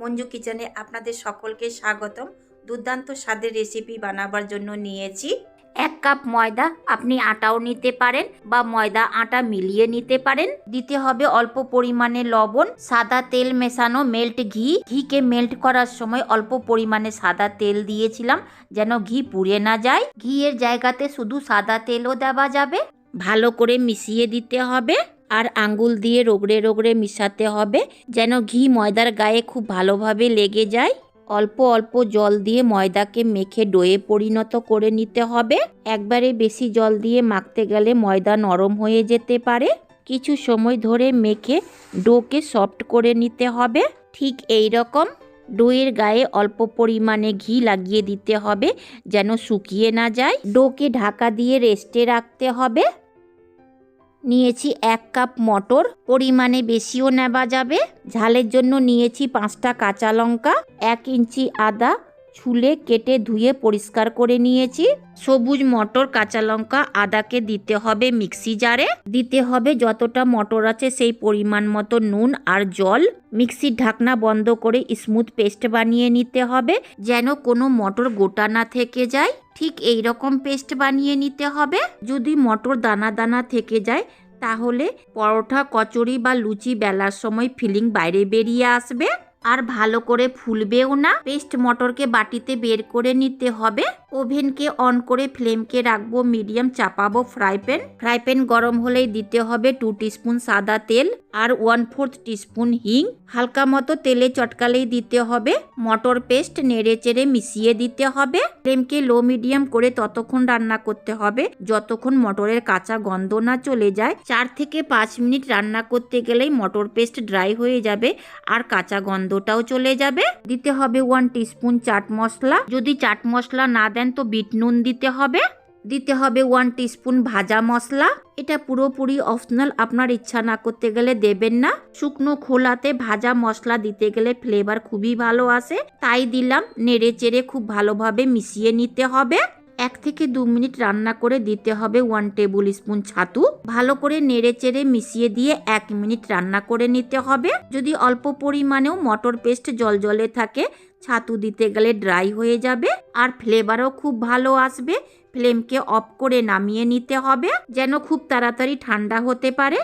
মঞ্জু কিচেনে আপনাদের সকলকে স্বাগতম। দুর্দান্ত স্বাদের রেসিপি বানাবার জন্য নিয়েছি। এক কাপ ময়দা আপনি আটাও নিতে পারেন বা ময়দা আটা মিলিয়ে নিতে পারেন। দিতে হবে অল্প পরিমাণে লবণ, সাদা তেল মেশানো মেল্ট ঘি। ঘিকে মেল্ট করার সময় অল্প পরিমাণে সাদা তেল দিয়েছিলাম যেন ঘি পুড়ে না যায়। ঘিয়ের জায়গাতে শুধু সাদা তেলও দেওয়া যাবে। ভালো করে মিশিয়ে দিতে হবে। আর আঙ্গুল দিয়ে রোগড়ে রোগড়ে মিশাতে হবে, যেন ঘি ময়দার গায়ে খুব ভালোভাবে লেগে যায়। অল্প অল্প জল দিয়ে ময়দাকে মেখে ডোয়ে পরিণত করে নিতে হবে। একবারে বেশি জল দিয়ে মাখতে গেলে ময়দা নরম হয়ে যেতে পারে। কিছু সময় ধরে মেখে ডোকে সফট করে নিতে হবে। ঠিক এই রকম ডোয়ের গায়ে অল্প পরিমাণে ঘি লাগিয়ে দিতে হবে, যেন শুকিয়ে না যায়। ডোকে ঢাকা দিয়ে রেস্টে রাখতে হবে। নিয়েছি এক কাপ মটর, পরিমাণে বেশিও নেওয়া যাবে। ঝালের জন্য নিয়েছি পাঁচটা কাঁচা লঙ্কা, এক ইঞ্চি আদা ছুলে কেটে ধুয়ে পরিষ্কার করে নিয়েছি। সবুজ মটর, কাঁচা লঙ্কা, আদাকে দিতে হবে মিক্সি জারে। দিতে হবে যতটা মটর আছে সেই পরিমাণ মতো নুন আর জল। মিক্সির ঢাকনা বন্ধ করে স্মুথ পেস্ট বানিয়ে নিতে হবে, যেন কোনো মটর গোটা না থেকে যায়। ঠিক এই রকম পেস্ট বানিয়ে নিতে হবে। যদি মটর দানা দানা থেকে যায়, তাহলে পরোটা, কচুরি বা লুচি বেলার সময় ফিলিং বাইরে বেরিয়ে আসবে। আর ভালো করে ফুলবেও না। পেস্ট মটরকে বাটিতে বের করে নিতে হবে। ওভেনকে অন করে ফ্লেমকে রাখব মিডিয়াম, চাপাবো ফ্রাই প্যান। ফ্রাই প্যান গরম হলেই দিতে হবে টু টিস্পুন সাদা তেল আর ওয়ান ফোর্থ টিস্পুন হিং। হালকা মতো তেলে চটকালেই দিতে হবে। মটর পেস্ট নেড়ে চেড়ে মিশিয়ে দিতে হবে। ফ্লেমকে লো মিডিয়াম করে ততক্ষণ রান্না করতে হবে। যতক্ষণ মটরের কাঁচা গন্ধ না চলে যায়, চার থেকে পাঁচ মিনিট রান্না করতে গেলেই মটর পেস্ট ড্রাই হয়ে যাবে আর কাঁচা গন্ধটাও চলে যাবে। দিতে হবে ওয়ান টিস্পুন চাট মশলা। যদি চাট মশলা না দেন তো বিট নুন দিতে হবে। দিতে হবে ওয়ান টিস্পুন ভাজা মশলা। এটা পুরোপুরি অপশনাল আপনার ইচ্ছা না করতে গেলে দেবেন না। শুকনো খোলাতে ভাজা মশলা দিতে গেলে ফ্লেভার খুবই ভালো আসে। তাই দিলাম নেড়ে চেড়ে খুব ভালোভাবে মিশিয়ে নিতে হবে। এক থেকে দু মিনিট রান্না করে দিতে হবে ওয়ান টেবিল স্পুন ছাতু। ভালো করে নেড়ে চেড়ে মিশিয়ে দিয়ে এক মিনিট রান্না করে নিতে হবে। যদি অল্প পরিমাণেও মটর পেস্ট জল জলে থাকে, ছাতু দিতে গেলে ড্রাই হয়ে যাবে আর ফ্লেভারও খুব ভালো আসবে। ফ্লেমকে অফ করে নামিয়ে নিতে হবে, যেন খুব তাড়াতাড়ি ঠান্ডা হতে পারে।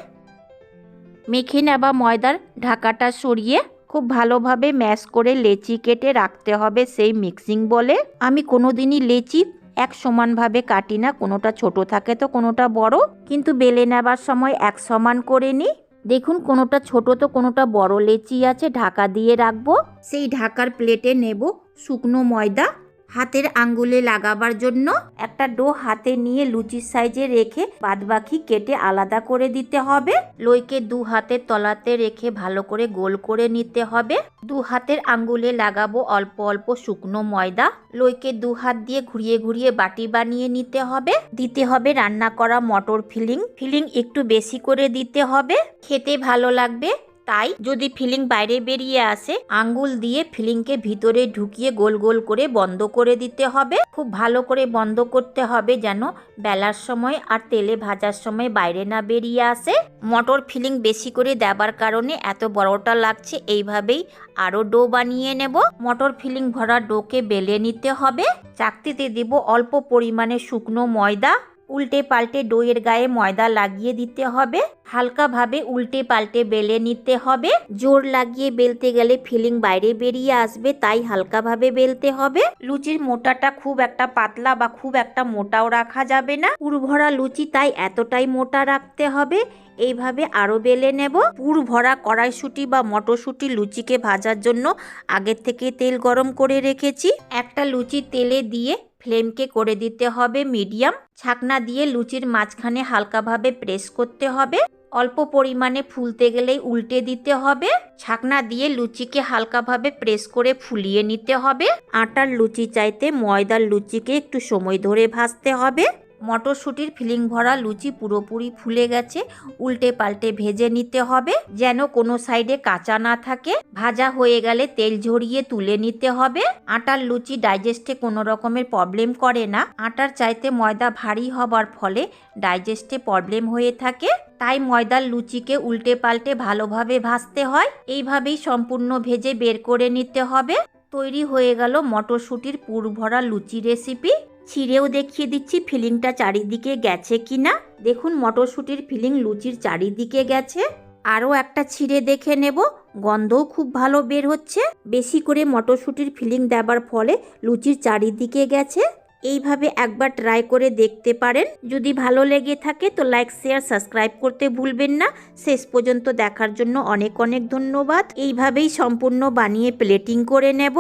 মেখে নেওয়া ময়দার ঢাকাটা সরিয়ে খুব ভালোভাবে ম্যাশ করে লেচি কেটে রাখতে হবে সেই মিক্সিং বলে। আমি কোনোদিনই লেচি এক সমানভাবে কাটি না, কোনোটা ছোট থাকে তো কোনোটা বড়। কিন্তু বেলে নেবার সময় এক সমান করে নিই দেখুন কোনোটা ছোট তো কোনোটা বড়। লেচি আছে, ঢাকা দিয়ে রাখব। সেই ঢাকার প্লেটে নেব শুকনো ময়দা। হাতের আঙ্গুলে লাগাবার জন্য একটা ডো হাতে নিয়ে লুচির সাইজে রেখে বাদবাকি কেটে আলাদা করে দিতে হবে। লইকে দু হাতের তলাতে রেখে ভালো করে গোল করে নিতে হবে। দু হাতের আঙ্গুলে লাগাবো অল্প অল্প শুকনো ময়দা। লইকে দু হাত দিয়ে ঘুরিয়ে ঘুরিয়ে বাটি বানিয়ে নিতে হবে। দিতে হবে রান্না করা মটর ফিলিং। ফিলিং একটু বেশি করে দিতে হবে। খেতে ভালো লাগবে। তাই যদি ফিলিং বাইরে বেরিয়ে আসে, আঙ্গুল দিয়ে ফিলিংকে ভিতরে ঢুকিয়ে গোল গোল করে বন্ধ করে দিতে হবে। খুব ভালো করে বন্ধ করতে হবে যেন বেলার সময় আর তেলে ভাজার সময় বাইরে না বেরিয়ে আসে। মটর ফিলিং বেশি করে দেবার কারণে এত বড়টা লাগছে, এইভাবেই আরও ডো বানিয়ে নেব। মটর ফিলিং ভরা ডোকে বেলে নিতে হবে। চাকতিতে দেব অল্প পরিমাণে শুকনো ময়দা। উল্টে পাল্টে ডোয়ের গায়ে ময়দা লাগিয়ে দিতে হবে। হালকাভাবে উল্টে পাল্টে বেলে নিতে হবে। জোর লাগিয়ে বেলতে গেলে ফিলিং বাইরে বেরিয়ে আসবে, তাই হালকাভাবে বেলতে হবে। লুচির মোটাটা খুব একটা পাতলা বা খুব একটা মোটাও রাখা যাবে না। পুরভরা লুচি তাই এতটাই মোটা রাখতে হবে। এইভাবে আরও বেলে নেব। পুর ভরা কড়াইশুটি বা মটরশুঁটি লুচিকে ভাজার জন্য আগের থেকে তেল গরম করে রেখেছি। একটা লুচি তেলে দিয়ে ফ্লেমকে করে দিতে হবে মিডিয়াম। ছাকনা দিয়ে লুচির মাঝখানে হালকাভাবে প্রেস করতে হবে। অল্প পরিমাণে ফুলতে গেলেই উল্টে দিতে হবে। ছাকনা দিয়ে লুচিকে হালকাভাবে প্রেস করে ফুলিয়ে নিতে হবে। আটার লুচি চাইতে ময়দার লুচিকে একটু সময় ধরে ভাজতে হবে। মটরশুঁটির ফিলিং ভরা লুচি পুরোপুরি ফুলে গেছে। উল্টে পাল্টে ভেজে নিতে হবে, যেন কোনো সাইডে কাঁচা না থাকে। ভাজা হয়ে গেলে তেল ঝরিয়ে তুলে নিতে হবে। আটার লুচি ডাইজেস্টে কোনো রকমের প্রবলেম করে না। আটার চাইতে ময়দা ভারী হবার ফলে ডাইজেস্টে প্রবলেম হয়ে থাকে। তাই ময়দার লুচিকে উল্টে পাল্টে ভালোভাবে ভাজতে হয়। এইভাবেই সম্পূর্ণ ভেজে বের করে নিতে হবে। তৈরি হয়ে গেল মটরশুঁটির পুর ভরা লুচি রেসিপি। ছিঁড়েও দেখিয়ে দিচ্ছি ফিলিংটা চারিদিকে গেছে কিনা দেখুন, মটরশুঁটির ফিলিং লুচির চারিদিকে গেছে। আরও একটা ছিঁড়ে দেখে নেব। গন্ধও খুব ভালো বের হচ্ছে। বেশি করে মটরশুঁটির ফিলিং দেবার ফলে লুচির চারিদিকে গেছে। এইভাবে একবার ট্রাই করে দেখতে পারেন। যদি ভালো লেগে থাকে তো লাইক, শেয়ার, সাবস্ক্রাইব করতে ভুলবেন না। শেষ পর্যন্ত দেখার জন্য অনেক অনেক ধন্যবাদ। এইভাবেই সম্পূর্ণ বানিয়ে প্লেটিং করে নেব।